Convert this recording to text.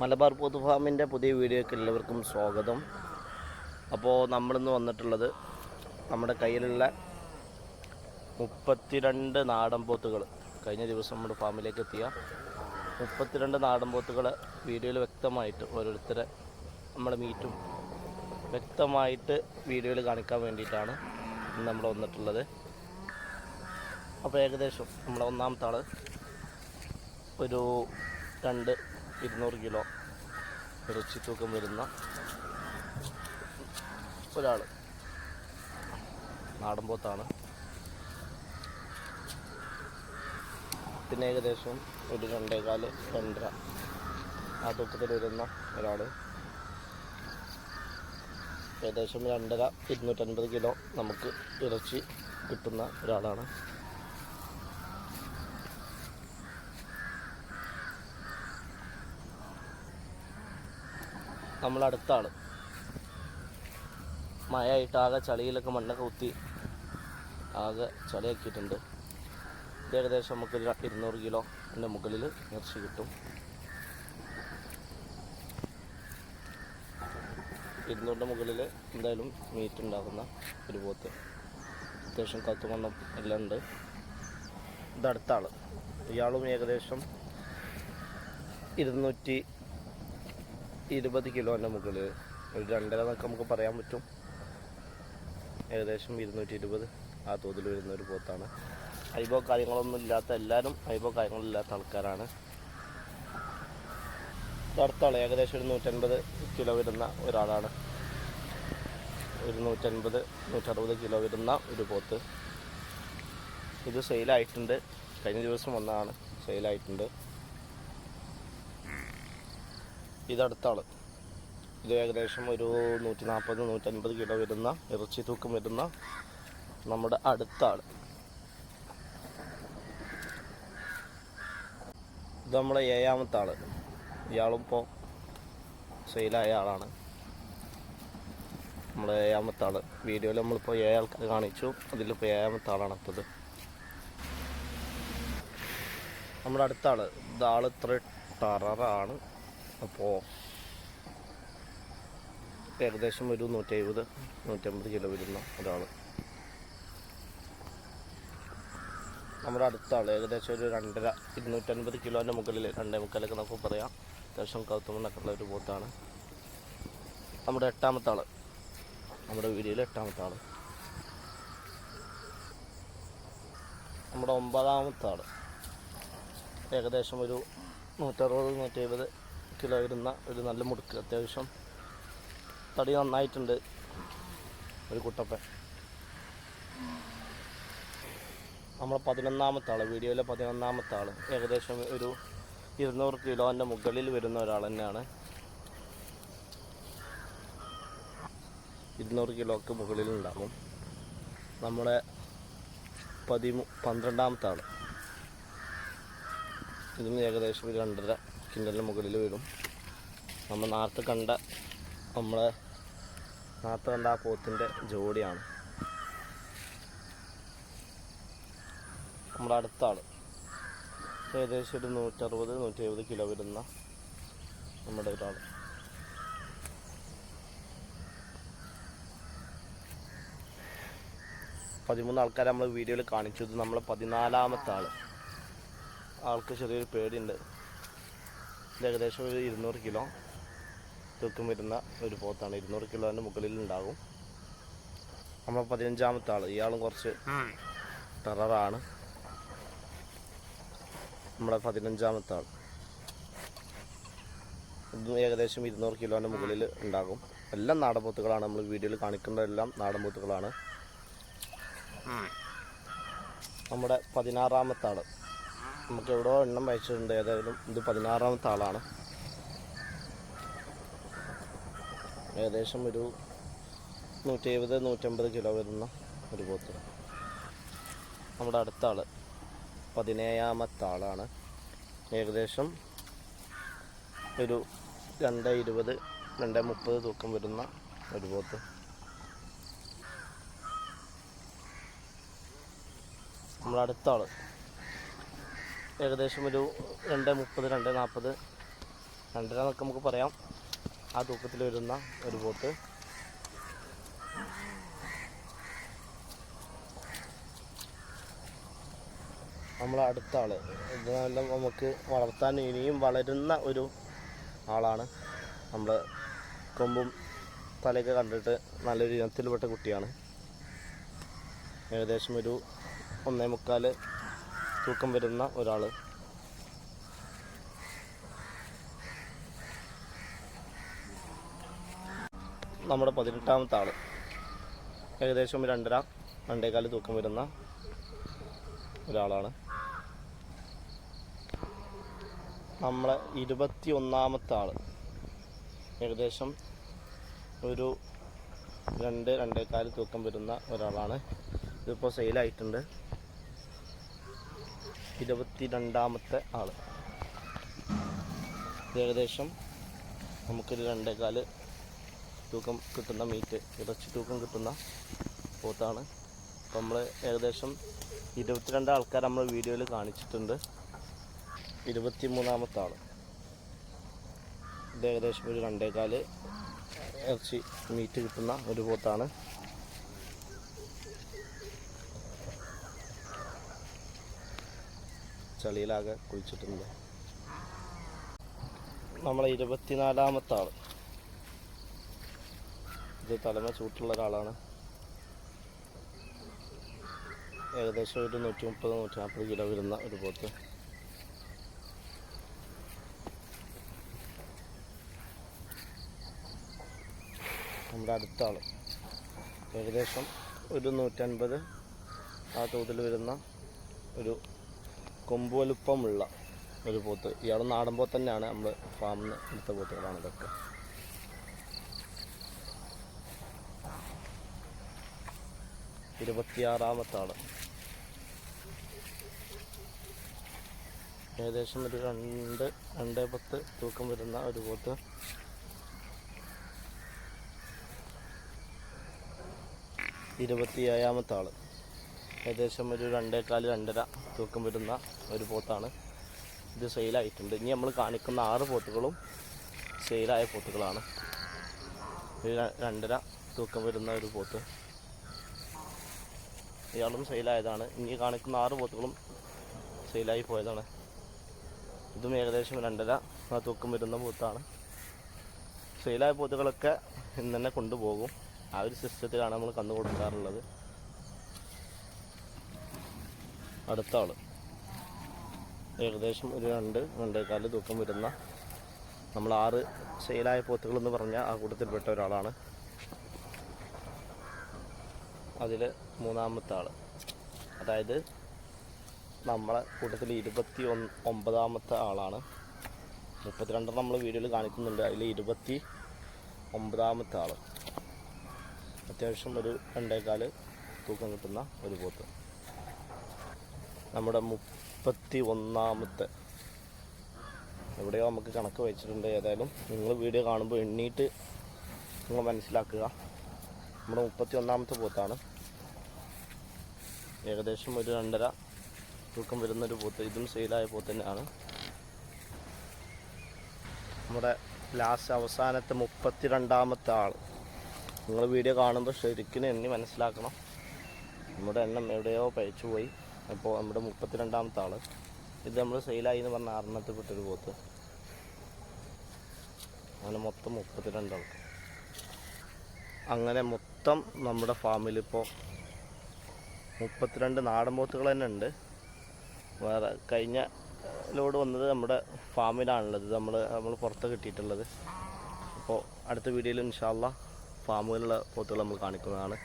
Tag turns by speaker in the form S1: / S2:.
S1: മലബാർ പൊതുഫാമിന്റെ ഫാമിന്റെ പുതിയ വീഡിയോയ്ക്ക് എല്ലാവർക്കും സ്വാഗതം. അപ്പോൾ നമ്മളിന്ന് വന്നിട്ടുള്ളത് നമ്മുടെ കയ്യിലുള്ള മുപ്പത്തിരണ്ട് നാടൻ പോത്തുകൾ. കഴിഞ്ഞ ദിവസം നമ്മുടെ ഫാമിലേക്ക് എത്തിയ മുപ്പത്തിരണ്ട് നാടൻ പോത്തുകൾ വീഡിയോയിൽ വ്യക്തമായിട്ട് ഓരോരുത്തരെ നമ്മുടെ മീറ്റും വ്യക്തമായിട്ട് വീഡിയോയിൽ കാണിക്കാൻ വേണ്ടിയിട്ടാണ് നമ്മൾ വന്നിട്ടുള്ളത്. അപ്പോൾ ഏകദേശം നമ്മുടെ ഒന്നാമത്തെ ആൾ ഒരു രണ്ട് ഇരുന്നൂറ് കിലോ ഇറച്ചി തൂക്കം വരുന്ന ഒരാൾ നാടൻപോത്താണ് പിന്നെ ഏകദേശം ഒരു രണ്ടേകാൽ രണ്ടര ആ തൂക്കത്തിൽ വരുന്ന ഒരാൾ ഏകദേശം രണ്ടര ഇരുന്നൂറ്റൻപത് കിലോ നമുക്ക് ഇറച്ചി കിട്ടുന്ന ഒരാളാണ്. ആൾ മഴയായിട്ട് ആകെ ചളിയിലൊക്കെ മണ്ണൊക്കെ കുത്തി ആകെ ചളിയാക്കിയിട്ടുണ്ട്. ഇത് ഏകദേശം നമുക്ക് ഒരു ഇരുന്നൂറ് കിലോ എന്റെ മുകളിൽ ഇറച്ചി കിട്ടും. ഇരുന്നൂറിന്റെ മുകളിൽ എന്തായാലും മീറ്റ് ഉണ്ടാകുന്ന ഒരു പോത്ത്. അത്യാവശ്യം കത്തുമണ്ണം എല്ലാം ഉണ്ട്. ഇതടുത്താണ് ഇയാളും ഏകദേശം ഇരുന്നൂറ്റി ഇരുപത് കിലോന്റെ മുകളിൽ. ഒരു രണ്ടര എന്നൊക്കെ നമുക്ക് പറയാൻ പറ്റും. ഏകദേശം ഇരുന്നൂറ്റി ഇരുപത് ആ തോതിൽ വരുന്ന ഒരു പോത്താണ്. ഐബോ കാര്യങ്ങളൊന്നും ഇല്ലാത്ത എല്ലാവരും ഐബോ കാര്യങ്ങളില്ലാത്ത ആൾക്കാരാണ്. അടുത്താണ് ഏകദേശം ഒരു നൂറ്റൻപത് കിലോ വരുന്ന ഒരാളാണ്. ഒരു നൂറ്റൻപത് നൂറ്ററുപത് കിലോ വരുന്ന ഒരു പോത്ത്. ഇത് സെയിലായിട്ടുണ്ട്. കഴിഞ്ഞ ദിവസം വന്നതാണ്. സെയിലായിട്ടുണ്ട്. ഇതടുത്ത ആൾ ഇത് ഏകദേശം ഒരു നൂറ്റി നാൽപ്പത് നൂറ്റൻപത് കിലോ വരുന്ന ഇറച്ചി തൂക്കം വരുന്ന നമ്മുടെ അടുത്ത ആൾ ഇത് നമ്മളെ ഏഴാമത്തെ ആൾ ഇയാളും ഇപ്പോൾ സെയിലായ ആളാണ്. നമ്മുടെ ഏഴാമത്തെ ആൾ വീഡിയോയിൽ നമ്മളിപ്പോൾ ഏഴ് ആൾക്കാർ കാണിച്ചു. അതിലിപ്പോൾ ഏഴാമത്തെ ആളാണ് അപ്പത് നമ്മുടെ അടുത്ത ആൾ ഇത് ആൾ ഇത്ര ടററാണ് അപ്പോൾ ഏകദേശം ഒരു നൂറ്റി എഴുപത് നൂറ്റമ്പത് കിലോ വരുന്ന ഒരാൾ നമ്മുടെ അടുത്ത ഏകദേശം ഒരു രണ്ടര ഇരുന്നൂറ്റൻപത് കിലോന്റെ മുകളിൽ രണ്ടേ മുക്കാലൊക്കെ നമുക്ക് പറയാം. അത്യാവശ്യം കൗത്തുമണ്ണൊക്കെ ഉള്ള ഒരു ബോട്ടാണ്. നമ്മുടെ എട്ടാമത്തെ ആൾ നമ്മുടെ വീഡിയോയിൽ എട്ടാമത്തെ ആൾ നമ്മുടെ ഒമ്പതാമത്തെ ആൾ ഏകദേശം ഒരു നൂറ്ററുപത് നൂറ്റി എഴുപത് കിലോ വരുന്ന ഒരു നല്ല മുടുക്ക്. അത്യാവശ്യം തടി നന്നായിട്ടുണ്ട് ഒരു കുട്ടപ്പൻ. നമ്മളെ പതിനൊന്നാമത്തെ ആൾ വീഡിയോയിലെ പതിനൊന്നാമത്തെ ആൾ ഏകദേശം ഒരു ഇരുന്നൂറ് കിലോന്റെ മുകളിൽ വരുന്ന ഒരാൾ തന്നെയാണ്. ഇരുന്നൂറ് കിലോക്ക് മുകളിൽ ഉണ്ടാകും നമ്മളെ പതിമൂ പന്ത്രണ്ടാമത്തെ ആൾ ഇതിന് ഏകദേശം ഒരു രണ്ടര കിൻഡലിന് മുകളിൽ വരും നമ്മൾ നേരത്തെ കണ്ട നമ്മളെ നേരത്തെ കണ്ട ആ പോത്തിന്റെ ജോഡിയാണ്. നമ്മുടെ അടുത്താണ് ഏകദേശം ഒരു നൂറ്ററുപത് നൂറ്റി എഴുപത് കിലോ വരുന്ന നമ്മുടെ ഒരാൾ പതിമൂന്ന് ആൾക്കാരെ നമ്മൾ വീഡിയോയിൽ കാണിച്ചു. ഇത് നമ്മളെ പതിനാലാമത്തെ ആൾ ആൾക്ക് ചെറിയൊരു പേടിയുണ്ട്. ഏകദേശം ഒരു ഇരുന്നൂറ് കിലോ തൂക്കം വരുന്ന ഒരു പോത്താണ്. ഇരുന്നൂറ് കിലോന്റെ മുകളിൽ ഉണ്ടാകും. നമ്മൾ പതിനഞ്ചാമത്തെ ആൾ. ഇയാളും കുറച്ച് ടെററാണ് നമ്മുടെ പതിനഞ്ചാമത്തെ ആൾ ഇതും ഏകദേശം ഇരുന്നൂറ് കിലോന്റെ മുകളിൽ ഉണ്ടാകും. എല്ലാം നാടൻ പോത്തുകളാണ്. നമ്മൾ വീഡിയോയിൽ കാണിക്കുന്നതെല്ലാം നാടൻ പോത്തുകളാണ്. നമ്മുടെ പതിനാറാമത്തെ ആൾ നമുക്ക് എവിടെയോ എണ്ണം വായിച്ചിട്ടുണ്ട് ഏതായാലും ഇത് പതിനാറാമത്തെ ആളാണ്. ഏകദേശം ഒരു നൂറ്റി എഴുപത് നൂറ്റമ്പത് കിലോ വരുന്ന ഒരു പോത്ത്. നമ്മുടെ അടുത്ത ആൾ പതിനേഴാമത്തെ ആളാണ്. ഏകദേശം ഒരു രണ്ട് ഇരുപത് രണ്ട് മുപ്പത് തൂക്കം വരുന്ന ഒരു പോത്ത്. നമ്മുടെ അടുത്ത ആൾ ഏകദേശം ഒരു രണ്ട് മുപ്പത് രണ്ട് നാൽപ്പത് രണ്ടര എന്നൊക്കെ നമുക്ക് പറയാം. ആ തൂക്കത്തിൽ വരുന്ന ഒരു ബോട്ട്. നമ്മൾ അടുത്ത ആൾ. ഇതെല്ലാം നമുക്ക് വളർത്താൻ ഇനിയും വളരുന്ന ഒരു ആളാണ്. നമ്മൾ കൊമ്പും തലയൊക്കെ കണ്ടിട്ട് നല്ലൊരു ഇനത്തിൽപ്പെട്ട കുട്ടിയാണ്. ഏകദേശം ഒരു ഒന്നേ മുക്കാൽ തൂക്കം വരുന്ന ഒരാൾ നമ്മുടെ പതിനെട്ടാമത്തെ ആൾ. ഏകദേശം രണ്ടര രണ്ടേകാൽ തൂക്കം വരുന്ന ഒരാളാണ്. നമ്മളെ ഇരുപത്തി ഒന്നാമത്തെ ആൾ. ഏകദേശം ഒരു രണ്ട് രണ്ടേകാൽ തൂക്കം വരുന്ന ഒരാളാണ്. ഇതിപ്പോൾ സെയിലായിട്ടുണ്ട്. ഇരുപത്തി രണ്ടാമത്തെ ആൾ ഏകദേശം നമുക്കൊരു രണ്ടേകാൽ തൂക്കം കിട്ടുന്ന മീറ്റ് ഇറച്ചി തൂക്കം കിട്ടുന്ന പോത്താണ് അപ്പോൾ നമ്മൾ ഏകദേശം ഇരുപത്തിരണ്ട് ആൾക്കാർ നമ്മൾ വീഡിയോയിൽ കാണിച്ചിട്ടുണ്ട്. ഇരുപത്തി മൂന്നാമത്തെ ആൾ ഇത് ഏകദേശം ഒരു രണ്ടേകാൽ ഇറച്ചി മീറ്റ് കിട്ടുന്ന ഒരു പോത്താണ് ചളിയിലാകെ കുളിച്ചിട്ടുണ്ട് നമ്മളെ ഇരുപത്തിനാലാമത്തെ ആൾ ഇത് തലമ ചൂട്ടുള്ള ഒരാളാണ്. ഏകദേശം ഒരു നൂറ്റി മുപ്പത് നൂറ്റി നാൽപ്പത് കിലോ വരുന്ന ഒരു പോത്ത്. നമ്മുടെ അടുത്ത ആൾ ഏകദേശം ഒരു നൂറ്റൻപത് ആ തോതിൽ വരുന്ന ഒരു കൊമ്പ് വലുപ്പമുള്ള ഒരു പോത്ത്. ഇയാൾ നാടൻ പോത്ത് തന്നെയാണ് നമ്മൾ ഫാമിൽ നിന്ന് എടുത്ത പോത്തുകളാണ് ഇതൊക്കെ. ഇരുപത്തിയാറാമത്തെ ആൾ ഏകദേശം ഒരു രണ്ട് രണ്ട് പത്ത് തൂക്കം വരുന്ന ഒരു പോത്ത്. ഇരുപത്തി ഏഴാമത്തെ ആൾ ഏകദേശം ഒരു രണ്ടേക്കാൽ രണ്ടര തൂക്കം വരുന്ന ഒരു പോത്താണ്. ഇത് സെയിലായിട്ടുണ്ട്. ഇനി നമ്മൾ കാണിക്കുന്ന ആറ് പോത്തുകളും സെയിലായ പോത്തുകളാണ്. ഇത് ര- രണ്ടര തൂക്കം വരുന്ന ഒരു പോത്ത്. ഇയാളും സെയിലായതാണ്. ഇനി കാണിക്കുന്ന ആറ് പോത്തുകളും സെയിലായി പോയതാണ്. ഇതും ഏകദേശം രണ്ടര തൂക്കം വരുന്ന പോത്താണ്. സെയിലായ പോത്തുകളൊക്കെ ഇന്ന് തന്നെ കൊണ്ടുപോകും. ആ ഒരു സിസ്റ്റത്തിലാണ് നമ്മൾ കന്നു കൊടുക്കാറുള്ളത് അടുത്ത ആൾ ഏകദേശം ഒരു രണ്ട് രണ്ടേക്കാൽ തൂക്കം വരുന്ന നമ്മൾ ആറ് സെയിലായ പോത്തുകൾ എന്ന് പറഞ്ഞ ആ കൂട്ടത്തിൽപ്പെട്ട ഒരാളാണ്. അതിൽ മൂന്നാമത്തെ ആൾ അതായത് നമ്മളെ കൂട്ടത്തിൽ ഇരുപത്തി ഒന്ന് ഒമ്പതാമത്തെ ആളാണ്. മുപ്പത്തിരണ്ടെണ്ണം നമ്മൾ വീഡിയോയിൽ കാണിക്കുന്നുണ്ട്. അതിൽ ഇരുപത്തി ഒമ്പതാമത്തെ ആൾ അത്യാവശ്യം ഒരു രണ്ടേകാൽ തൂക്കം കിട്ടുന്ന ഒരു പോത്ത്. നമ്മുടെ മുപ്പത്തി ഒന്നാമത്തെ എവിടെയോ നമുക്ക് കണക്ക് വെച്ചിട്ടുണ്ട് ഏതായാലും. നിങ്ങൾ വീഡിയോ കാണുമ്പോൾ എണ്ണീട്ട് നിങ്ങൾ മനസ്സിലാക്കുക. നമ്മുടെ മുപ്പത്തി ഒന്നാമത്തെ പോത്താണ്. ഏകദേശം ഒരു രണ്ടര തൂക്കം വരുന്നൊരു പോത്ത്. ഇതും സെയിലായ പോത്ത് തന്നെയാണ്. നമ്മുടെ ലാസ്റ്റ് അവസാനത്തെ മുപ്പത്തി രണ്ടാമത്തെ ആൾ. നിങ്ങൾ വീഡിയോ കാണുമ്പോൾ ശരിക്കും എണ്ണി മനസ്സിലാക്കണം. നമ്മുടെ എണ്ണം എവിടെയോ പഴിച്ചു പോയി അപ്പോൾ നമ്മുടെ മുപ്പത്തിരണ്ടാമത്തെ ആൾ ഇത് നമ്മൾ സെയിലായി എന്ന് പറഞ്ഞ ആറെണ്ണത്തിൽപ്പെട്ടൊരു പോത്ത്. അങ്ങനെ മൊത്തം മുപ്പത്തിരണ്ടാൾ അങ്ങനെ മൊത്തം നമ്മുടെ ഫാമിൽ ഇപ്പോൾ മുപ്പത്തിരണ്ട് നാടൻ പോത്തുകൾ തന്നെ ഉണ്ട്. വേറെ കഴിഞ്ഞ ലോഡ് വന്നത് നമ്മുടെ ഫാമിലാണുള്ളത്. നമ്മൾ നമ്മൾ പുറത്ത് കിട്ടിയിട്ടുള്ളത്. അപ്പോൾ അടുത്ത വീഡിയോയിൽ ഇൻഷാല്ല ഫാമുകളിലുള്ള പോത്തുകൾ നമ്മൾ കാണിക്കുന്നതാണ്.